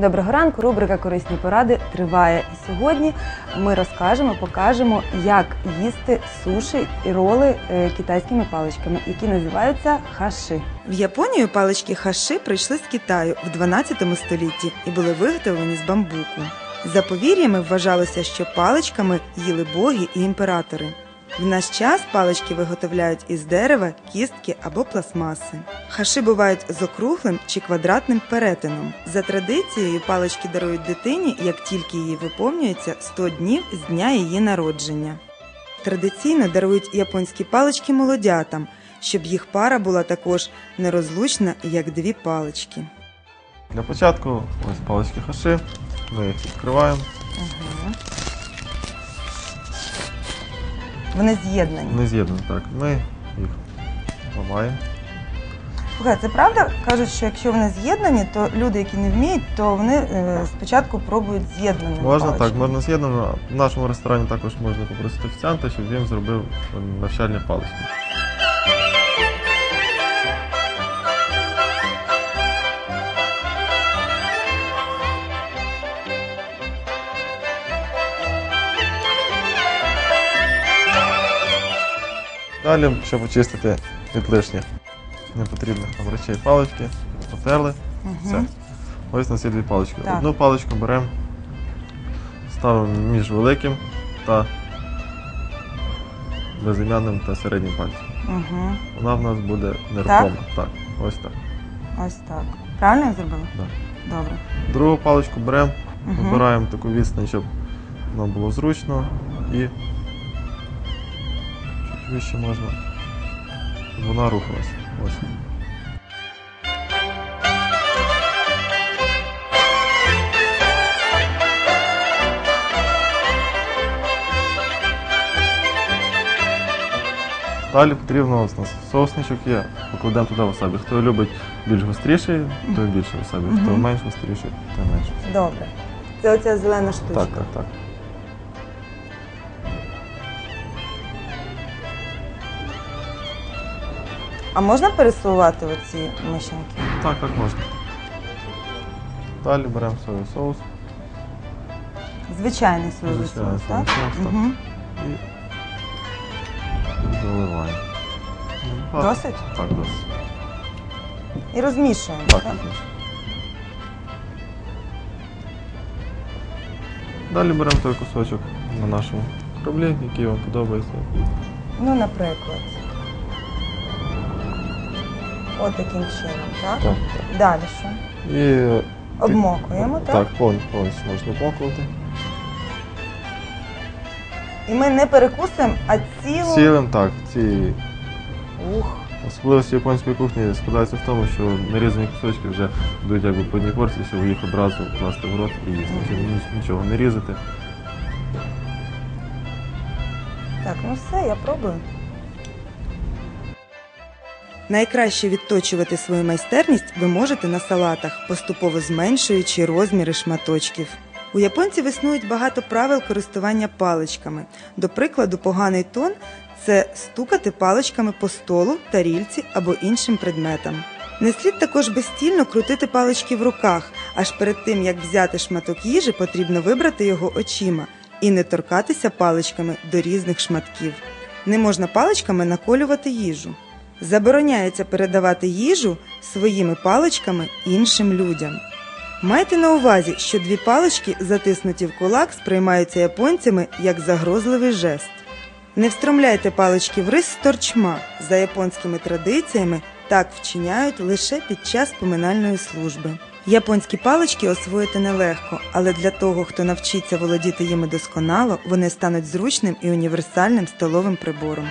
Доброго ранку. Рубрика Корисні поради триває. І сьогодні ми розкажемо, покажемо, як їсти суші і роли е, китайськими паличками, які називаються хаши. В Японію палички хаши прийшли з Китаю в 12 столітті і були виготовлені з бамбуку. За повір'ями вважалося, що паличками їли боги і імператори. В наш час палички виготовляють із дерева, кістки або пластмаси. Хаши бувають з округлим чи квадратним перетином. За традицією, палички дарують дитині, як тільки їй виповнюється 100 днів з дня її народження. Традиційно дарують японські палички молодятам, щоб їх пара була також нерозлучна, як дві палички. Для початку ось палички хаши. Ми їх відкриваємо. Вони з'єднані. Вони з'єднані так. Ми їх ламаємо. Слухай, це правда? Кажуть, що якщо вони з'єднані, то люди, які не вміють, то вони е, спочатку пробують з'єднаними Можна так, можна з'єднано. В нашому ресторані також можна попросити офіціанта, щоб він зробив навчальні палички. Далі, щоб очистити від лишніх непотрібних нам речей палички, потерли. Все. Ось у нас є дві палички. Так. Одну паличку беремо, ставимо між великим та безім'яним та середнім пальцем. Мгм. Вона в нас буде нерухома. Так? ось так. Ось так. Правильно я зробила? Да. Добре. Другу паличку беремо, Мгм. вибираємо таку відстань, щоб нам було зручно і вище можна, щоб вона рухалася. Ось. Далі потрібно ось у нас соусничок є, покладемо туди васабі. Хто любить більш гостріший, той більше васабі. Хто менш гостріший, той менше. Добре. Це оця зелена штучка. Так, так, так. А можна пересувати оці мишеньки? Так, так можна. Далі беремо соєвий соус Звичайний соєвий Звичайний соус, так? соєвий соус, так. Угу. і заливаємо. Ну, Досить? Так, досить. І розмішуємо. Так, так? так. Далі беремо той кусочок на нашому кораблі, який вам подобається. Ну, наприклад. От таким чином, так? Так, Далі що? І Обмокуємо, так? Так, повністю повністю можна обмокувати. І ми не перекусимо, а цілу. Цілим так, ці Ух. особливості японської кухні складаються в тому, що нарізані кусочки вже йдуть якби по одній порції, щоб їх одразу класти в рот і їсти. Щоб ні- нічого не різати. Так, ну все, я пробую. Найкраще відточувати свою майстерність ви можете на салатах, поступово зменшуючи розміри шматочків. У японців існують багато правил користування паличками. До прикладу, поганий тон це стукати паличками по столу, тарільці або іншим предметам. Не слід також безстільно крутити палички в руках, аж перед тим як взяти шматок їжі, потрібно вибрати його очима і не торкатися паличками до різних шматків. Не можна паличками наколювати їжу. Забороняється передавати їжу своїми паличками іншим людям. Майте на увазі, що дві палички, затиснуті в кулак, сприймаються японцями як загрозливий жест. Не встромляйте палички в рис з торчма. За японськими традиціями так вчиняють лише під час поминальної служби. Японські палички освоїти нелегко, але для того, хто навчиться володіти їми досконало, вони стануть зручним і універсальним столовим прибором.